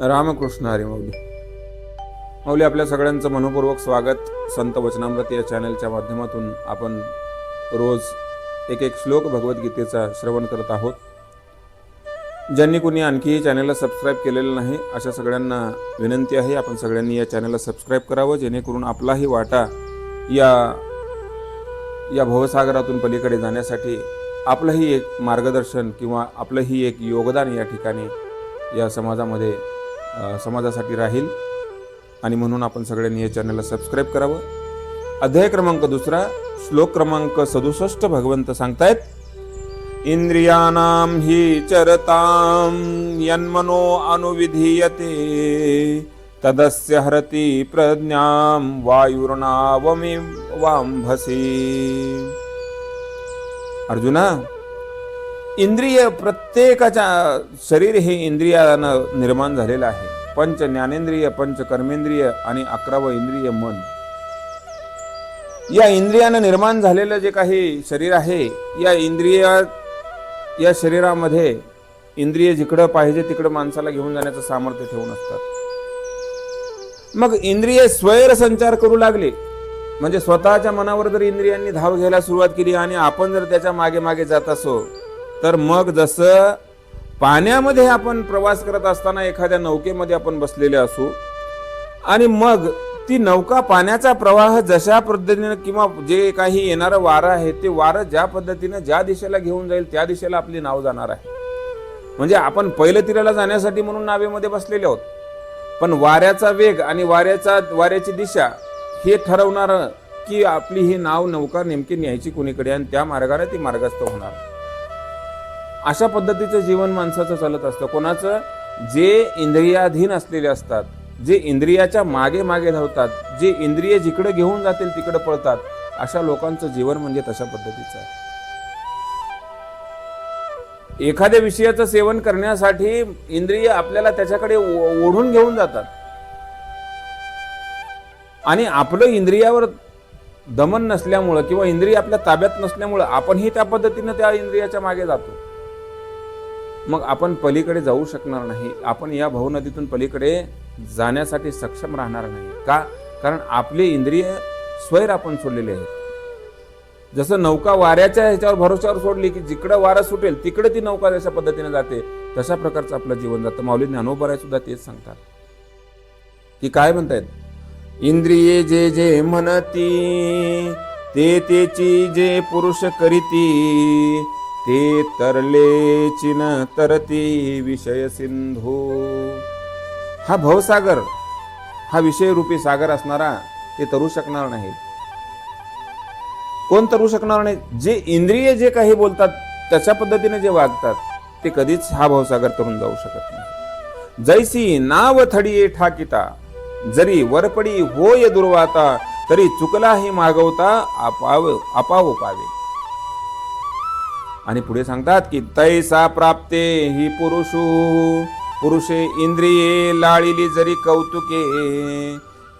रामकृष्ण हरी मौली माऊली आपल्या सगळ्यांचं मनपूर्वक स्वागत. संत वचनामृत या चॅनलच्या माध्यमातून आपण रोज एक एक श्लोक भगवद्गीतेचा श्रवण करत आहोत. ज्यांनी कुणी आणखीही चॅनलला सबस्क्राईब केलेलं नाही अशा सगळ्यांना विनंती आहे आपण सगळ्यांनी या चॅनलला सबस्क्राईब करावं जेणेकरून आपलाही वाटा या या भवसागरातून पलीकडे जाण्यासाठी आपलंही एक मार्गदर्शन किंवा आपलंही एक योगदान या ठिकाणी या समाजामध्ये समाजासाठी राहील. आणि म्हणून आपण सगळ्यांनी या चॅनलला सबस्क्राईब करावं. अध्याय क्रमांक दुसरा श्लोक क्रमांक सदुसष्ट भगवंत सांगतायत इंद्रियानां हि चरतां यन्मनो अनुविधीयते तदस्य हरती प्रज्ञां वायुर्णावमी वांभसी अर्जुना इंद्रिय प्रत्येकाच्या शरीर हे इंद्रियानं निर्माण झालेलं आहे. पंच ज्ञानेंद्रिय पंच कर्मेंद्रिय आणि अकरावं इंद्रिय मन. या इंद्रियानं निर्माण झालेलं जे काही शरीर आहे या इंद्रिया या शरीरामध्ये इंद्रिय जिकडं पाहिजे तिकडं माणसाला घेऊन जाण्याचं सामर्थ्य ठेवून असतात. मग इंद्रिय स्वैर संचार करू लागले. म्हणजे स्वतःच्या मनावर जर इंद्रियांनी धाव घ्यायला सुरुवात केली आणि आपण जर त्याच्यामागे मागे जात असो तर मग जसं पाण्यामध्ये आपण प्रवास करत असताना एखाद्या नौकेमध्ये आपण बसलेले असू आणि मग ती नौका पाण्याचा प्रवाह जशा पद्धतीनं किंवा जे काही येणारं वारं आहे ते वारं ज्या पद्धतीनं ज्या दिशेला घेऊन जाईल त्या दिशेला आपली नाव जाणार आहे. म्हणजे आपण पहिलं तिराला जाण्यासाठी म्हणून नावेमध्ये बसलेले आहोत. पण वाऱ्याचा वेग आणि वाऱ्याचा वाऱ्याची दिशा हे ठरवणारं की आपली ही नाव नौका नेमकी न्यायची कुणीकडे आणि त्या मार्गाने ती मार्गस्थ होणार. अशा पद्धतीचं जीवन माणसाचं चालत असतं. कोणाचं जे इंद्रियाधीन असलेले असतात जे इंद्रियाच्या मागे मागे धावतात जे इंद्रिय जिकडे घेऊन जातील तिकडे पळतात अशा लोकांचं जीवन म्हणजे तशा पद्धतीचं आहे. एखाद्या विषयाचं सेवन करण्यासाठी इंद्रिय आपल्याला त्याच्याकडे ओढून घेऊन जातात. आणि आपलं इंद्रियावर दमन नसल्यामुळं किंवा इंद्रिय आपल्या ताब्यात नसल्यामुळं आपणही त्या पद्धतीनं त्या इंद्रियाच्या मागे जातो. मग आपण पलीकडे जाऊ शकणार नाही. आपण या भवनदीतून पलीकडे जाण्यासाठी सक्षम राहणार नाही. का? कारण आपले इंद्रिय स्वैर आपण सोडलेले आहेत. जसं नौका वाऱ्याच्या ह्याच्यावर भरोश्यावर सोडली की जिकडं वारा सुटेल तिकडे ती नौका जशा पद्धतीने जाते तशा प्रकारचं आपलं जीवन जातं. माऊली ज्ञानोबराय सुद्धा तेच सांगतात. की काय म्हणतायत? इंद्रिये जे जे म्हणती ते तेची जे पुरुष करीती ते तरले चिन तरती विषय सिंधू. हा भवसागर हा विषयरूपी सागर असणारा ते तरू शकणार नाही. कोण तरू शकणार नाही? जे इंद्रिय जे काही बोलतात त्याच्या पद्धतीने जे वागतात ते कधीच हा भवसागर तरून जाऊ शकत नाही. जैसी नाव थडी ठाकिता जरी वरपडी होय दुर्वाता तरी चुकलाही मागवता आपाव आपाव पावे आणि पुढे सांगतात की तैसा प्राप्ते ही पुरुषू पुरुषे इंद्रिये लाळिली जरी कौतुके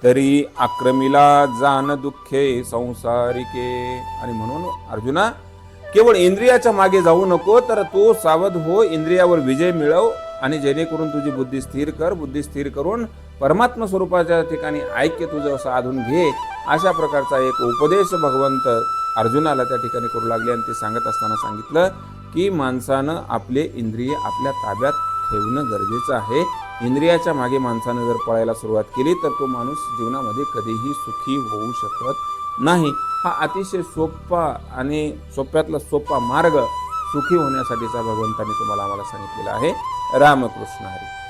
तरी आक्रमिला जान दुःखे संसारिके. आणि म्हणून अर्जुना केवळ इंद्रियाच्या मागे जाऊ नको तर तू सावध हो इंद्रियावर विजय मिळव आणि जेणेकरून तुझी बुद्धी स्थिर कर बुद्धी स्थिर करून परमात्मा स्वरूपाच्या ठिकाणी ऐक्य तुझं साधून घे. अशा प्रकारचा एक उपदेश भगवंत अर्जुनाला त्या ठिकाणी करू लागले आणि ते सांगत असताना सांगितलं की माणसानं आपले इंद्रिय आपल्या ताब्यात ठेवणं गरजेचं आहे. इंद्रियाच्या मागे माणसानं जर पळायला सुरुवात केली तर तो माणूस जीवनामध्ये कधीही सुखी होऊ शकत नाही. हा अतिशय सोपा आणि सोप्यातला सोपा मार्ग सुखी होण्यासाठीचा भगवंताने तुम्हाला आम्हाला सांगितलेला आहे. रामकृष्ण हरी.